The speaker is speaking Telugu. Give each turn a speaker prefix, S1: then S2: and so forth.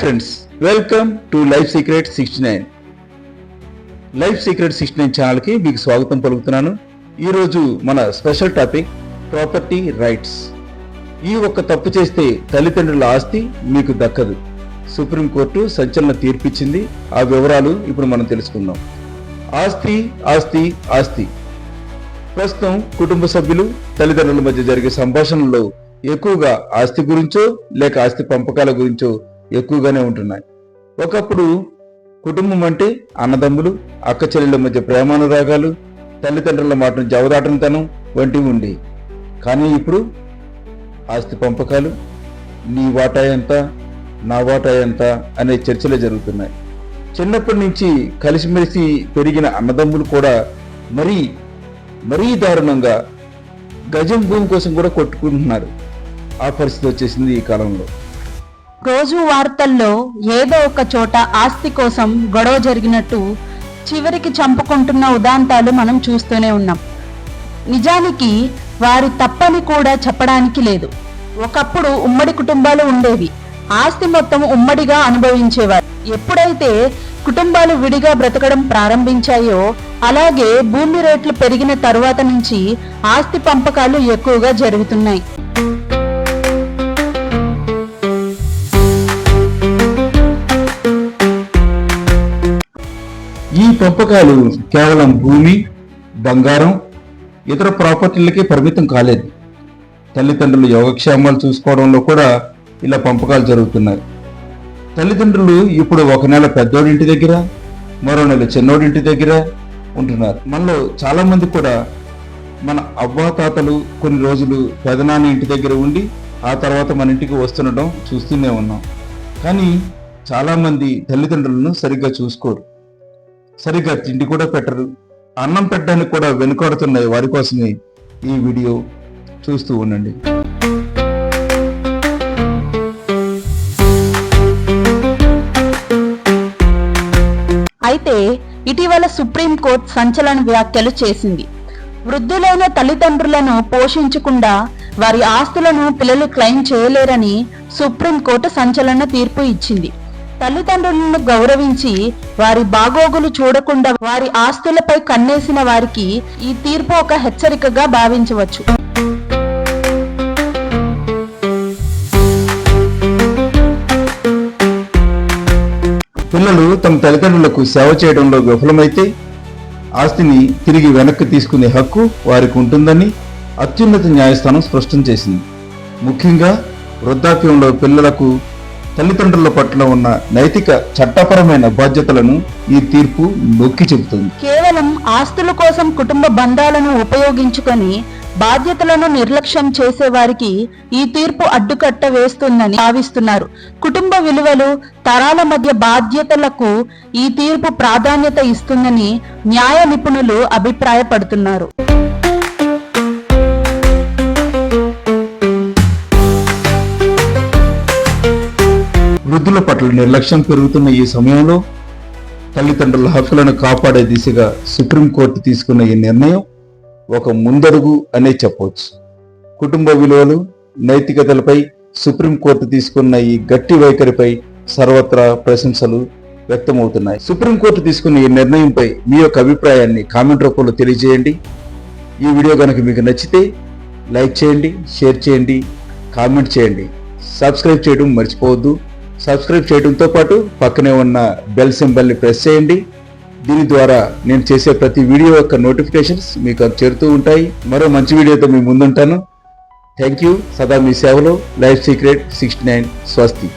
S1: Friends welcome to life secret sixty nine life secret sixty nine ఛానల్కి మీకు స్వాగతం పలుకుతున్నాను. ఈరోజు మన స్పెషల్ టాపిక్ ప్రాపర్టీ రైట్స్. ఈ ఒక్క తప్పు చేస్తే తల్లిదండ్రుల ఆస్తి మీకు దక్కదు. సుప్రీంకోర్టు సంచలన తీర్పిచ్చింది. ఆ వివరాలు ఇప్పుడు మనం తెలుసుకుందాం. ఆస్తి ఆస్తి ఆస్తి. ప్రస్తుతం కుటుంబ సభ్యులు తల్లిదండ్రుల మధ్య జరిగే సంభాషణలో ఎక్కువగా ఆస్తి గురించో లేక ఆస్తి పంపకాల గురించో ఎక్కువగానే ఉంటున్నాయి. ఒకప్పుడు కుటుంబం అంటే అన్నదమ్ములు అక్క చెల్లెల మధ్య ప్రేమానురాగాలు తల్లిదండ్రుల మాటను జవదాటనితనం వంటివి ఉండి కానీ ఇప్పుడు ఆస్తి పంపకాలు నీ వాటా ఎంత నా వాటా ఎంత అనే చర్చలే జరుగుతున్నాయి. చిన్నప్పటి నుంచి కలిసిమెలిసి పెరిగిన అన్నదమ్ములు కూడా మరీ మరీ దారుణంగా గజం భూమి కోసం కూడా కొట్టుకుంటున్నారు. ఆ పరిస్థితి వచ్చేసింది ఈ కాలంలో.
S2: రోజు వార్తల్లో ఏదో ఒక చోట ఆస్తి కోసం గొడవ జరిగినట్టు చివరికి చంపుకుంటున్న ఉదాంతాలు మనం చూస్తూనే ఉన్నాం. నిజానికి వారి తప్పని కూడా చెప్పడానికి లేదు. ఒకప్పుడు ఉమ్మడి కుటుంబాలు ఉండేవి. ఆస్తి మొత్తం ఉమ్మడిగా అనుభవించేవారు. ఎప్పుడైతే కుటుంబాలు విడిగా బ్రతకడం ప్రారంభించాయో అలాగే భూమి రేట్లు పెరిగిన తరువాత నుంచి ఆస్తి పంపకాలు ఎక్కువగా జరుగుతున్నాయి.
S1: పెంపకాలు కేవలం భూమి బంగారం ఇతర ప్రాపర్టీలకే పరిమితం కాలేదు. తల్లిదండ్రులు యోగక్షేమాలు చూసుకోవడంలో కూడా ఇలా పంపకాలు జరుగుతున్నాయి. తల్లిదండ్రులు ఇప్పుడు ఒక నెల పెద్దోడింటి దగ్గర మరో నెల చిన్నోడింటి దగ్గర ఉంటున్నారు. మనలో చాలామంది కూడా మన అవ్వాతాతలు కొన్ని రోజులు పెదనాన్న ఇంటి దగ్గర ఉండి ఆ తర్వాత మన ఇంటికి వస్తుండడం చూస్తూనే ఉన్నాం. కానీ చాలామంది తల్లిదండ్రులను సరిగ్గా చూసుకోరు. సరిగ్గా తిండి కూడా పెట్టరు. అన్నం పెట్టడానికి కూడా వెనుకాడుతున్నాయి వారి కోసమే ఈ వీడియో చూస్తూ ఉండండి.
S2: అయితే ఇటీవల సుప్రీంకోర్టు సంచలన వ్యాఖ్యలు చేసింది. వృద్ధులైన తల్లిదండ్రులను పోషించకుండా వారి ఆస్తులను పిల్లలు క్లెయిమ్ చేయలేరని సుప్రీంకోర్టు సంచలన తీర్పు ఇచ్చింది. తల్లిదండ్రులను గౌరవించి వారి బాగోగులు చూడకుండా వారి ఆస్తులపై కన్నేసిన వారికి ఈ తీర్పు ఒక హెచ్చరికగా భావించవచ్చు.
S1: పిల్లలు తమ తల్లిదండ్రులకు సేవ చేయడంలో విఫలమైతే ఆస్తిని తిరిగి వెనక్కి తీసుకునే హక్కు వారికి ఉంటుందని అత్యున్నత న్యాయస్థానం స్పష్టం చేసింది. ముఖ్యంగా వృద్ధాప్యంలో పిల్లలకు తల్లిదండ్రుల పట్ల ఉన్న నైతిక చట్టపరమైన బాధ్యతలను ఈ తీర్పు నొక్కి చెబుతుంది.
S2: కేవలం ఆస్తుల కోసం కుటుంబ బంధాలను ఉపయోగించుకొని బాధ్యతలను నిర్లక్ష్యం చేసే వారికి ఈ తీర్పు అడ్డుకట్ట వేస్తుందని భావిస్తున్నారు. కుటుంబ విలువలు తరాల మధ్య బాధ్యతలకు ఈ తీర్పు ప్రాధాన్యత ఇస్తుందని న్యాయ నిపుణులు అభిప్రాయపడుతున్నారు.
S1: వృద్ధుల పట్ల నిర్లక్ష్యం పెరుగుతున్న ఈ సమయంలో తల్లిదండ్రుల హక్కులను కాపాడే దిశగా సుప్రీంకోర్టు తీసుకున్న ఈ నిర్ణయం ఒక ముందడుగు అనే చెప్పవచ్చు కుటుంబ విలువలు నైతికతలపై సుప్రీంకోర్టు తీసుకున్న ఈ గట్టి వైఖరిపై సర్వత్రా ప్రశంసలు వ్యక్తమవుతున్నాయి. సుప్రీంకోర్టు తీసుకున్న ఈ నిర్ణయంపై మీ యొక్క అభిప్రాయాన్ని కామెంట్ రూపంలో తెలియజేయండి. ఈ వీడియో కనుక మీకు నచ్చితే లైక్ చేయండి షేర్ చేయండి కామెంట్ చేయండి. సబ్స్క్రైబ్ చేయడం మర్చిపోవద్దు. సబ్స్క్రైబ్ చేయడంతో పాటు పక్కనే ఉన్న బెల్ సింబల్ని ప్రెస్ చేయండి. దీని ద్వారా నేను చేసే ప్రతి వీడియో యొక్క నోటిఫికేషన్స్ మీకు చేరుతూ ఉంటాయి. మరో మంచి వీడియోతో మీ ముందుంటాను. థ్యాంక్ యూ సదా మీ సేవలో. లైఫ్ సీక్రెట్ సిక్స్టీ నైన్ స్వస్తి